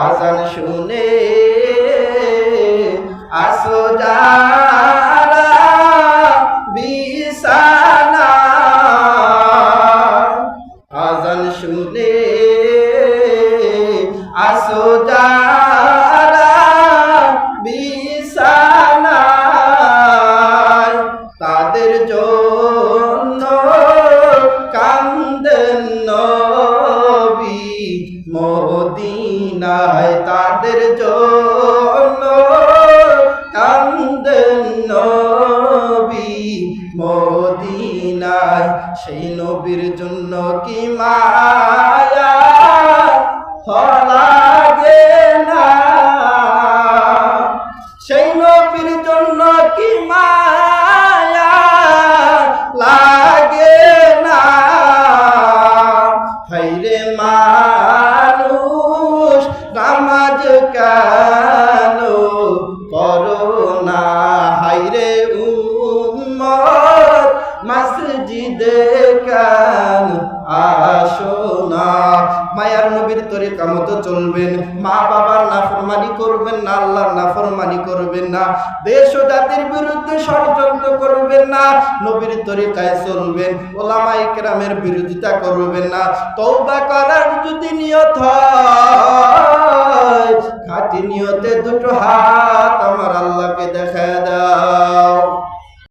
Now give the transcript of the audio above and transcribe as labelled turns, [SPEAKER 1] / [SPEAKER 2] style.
[SPEAKER 1] আজান শুনে আসো যারা বিছানা। আজান শুনে আসো যারা বিছানায় মদিনায় তাদের জন্য কান্দেন নবী। মদিনায় সেই নবীর জন্য কি মায়া? লাগে না। সেই নবীর জন্য কি মায়া? লাগে না। হাইরে মানুষ নামাজ কেন করো না। হাইরে উম্মত মসজিদে কেন আসো না মায়ার নবীর তরিকা মতো চলবেন মা বাবার নাফরমানি করবেন না। আল্লাহর নাফরমানি করবেন না দেশ ও জাতির বিরুদ্ধে ষড়যন্ত্র করবেন না। নবীর তরিকায় চলবেন। ওলামাই কেরামের বিরোধিতা করবেন না। তৌবা করার যদি নিয়ত হয় দুটো হাত